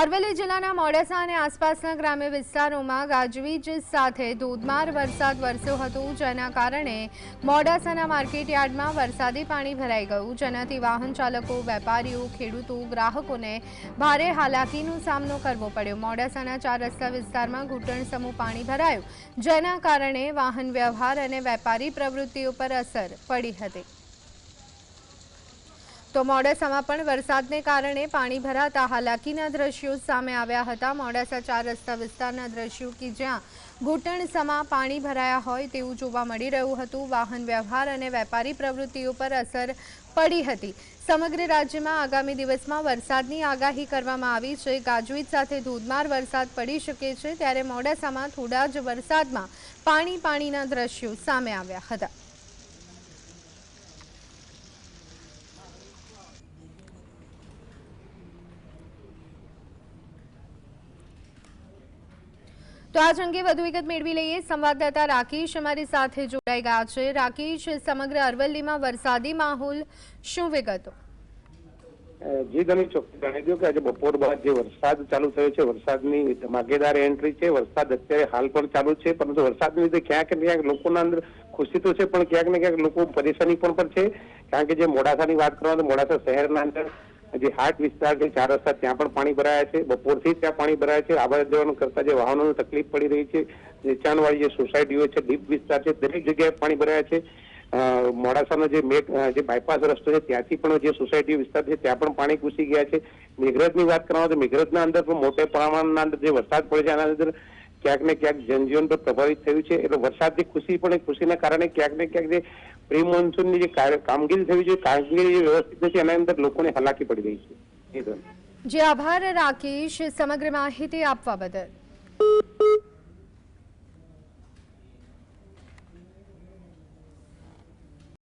અરવલ્લી જિલ્લાના મોડાસા અને આસપાસના ગ્રામ્ય વિસ્તારોમાં ગાજવીજ સાથે ધોધમાર વરસાદ વરસ્યો હતો, જેના કારણે મોડાસાના માર્કેટયાર્ડમાં વરસાદી પાણી ભરાઈ ગયું. જેનાથી વાહન ચાલકો, વેપારીઓ, ખેડૂતો, ગ્રાહકોને ભારે હાલાકીનો સામનો કરવો પડ્યો. મોડાસાના ચાર રસ્તા વિસ્તારમાં ઘૂંટણ સમૂહ પાણી ભરાયું, જેના કારણે વાહન વ્યવહાર અને વેપારી પ્રવૃત્તિઓ પર અસર પડી હતી. તો મોડાસામાં પણ વરસાદને કારણે પાણી ભરાતા હાલાકીના દ્રશ્યો સામે આવ્યા હતા. મોડાસા ચાર રસ્તા વિસ્તારના દ્રશ્યો કે જ્યાં ઘૂંટણસમાં પાણી ભરાયા હોય તેવું જોવા મળી રહ્યું હતું. વાહન વ્યવહાર અને વેપારી પ્રવૃત્તિઓ પર અસર પડી હતી. સમગ્ર રાજ્યમાં આગામી દિવસમાં વરસાદની આગાહી કરવામાં આવી છે. ગાજવીજ સાથે ધોધમાર વરસાદ પડી શકે છે ત્યારે મોડાસામાં થોડા જ વરસાદમાં પાણી પાણીના દ્રશ્યો સામે આવ્યા હતા. તો આજ અંગે વધુ વિગત મેળવી લઈએ. સંવાદદાતા રાકેશ અમારી સાથે જોડાઈ ગયા છે. રાકેશ, સમગ્ર અરવલ્લીમાં વરસાદી માહોલ શું વિગતો? જી તમે ચોક્કસ જણાવી દો કે આજે બપોર બાદ જે વરસાદ ચાલુ થયો છે, વરસાદની ધમાકેદાર એન્ટ્રી છે, વરસાદ અત્યારે હાલ પણ ચાલુ છે, પરંતુ વરસાદને લીધે ક્યાંક ને ક્યાંક લોકોના અંદર ખુશી તો છે, પણ ક્યાંક ને ક્યાંક લોકો પરેશાની પણ છે. કારણ કે જે મોડાસાની વાત કરવા તો મોડાસા શહેરના અંદર જે હાટ વિસ્તાર છે, ચાર રસ્તા ત્યાં પણ પાણી ભરાયા છે, બપોરથી ત્યાં પાણી ભરાયા છે આવવા જવાનું કરતા જે વાહનોને તકલીફ પડી રહી છે નીચાણવાળી જે સોસાયટીઓ છે, ડીપ વિસ્તાર છે, દરેક જગ્યાએ પાણી ભરાયા છે. મોડાસાનો જે મેટ જે બાયપાસ રસ્તો છે, ત્યાંથી પણ જે સોસાયટી વિસ્તાર છે, ત્યાં પણ પાણી ઘૂસી ગયા છે. મેઘરજની વાત કરવામાં તો મેઘરજના અંદર પણ મોટા પ્રમાણના અંદર જે વરસાદ પડે છે, આના અંદર ક્યાંક ને ક્યાંક જનજીવન પર પ્રભાવિત થયું છે. એટલે વરસાદની ખુશી પણ ખુશીના કારણે ક્યાંક ને ક્યાંક જે પ્રી મોન્સૂનની જે કામગીરી થવી જોઈએ, કામગીરી જે વ્યવસ્થિત નથી, એના અંદર લોકોને હલાકી પડી રહી છે. જે, આભાર, રાકેશ. સમગ્ર માહિતી આપવા બદલ.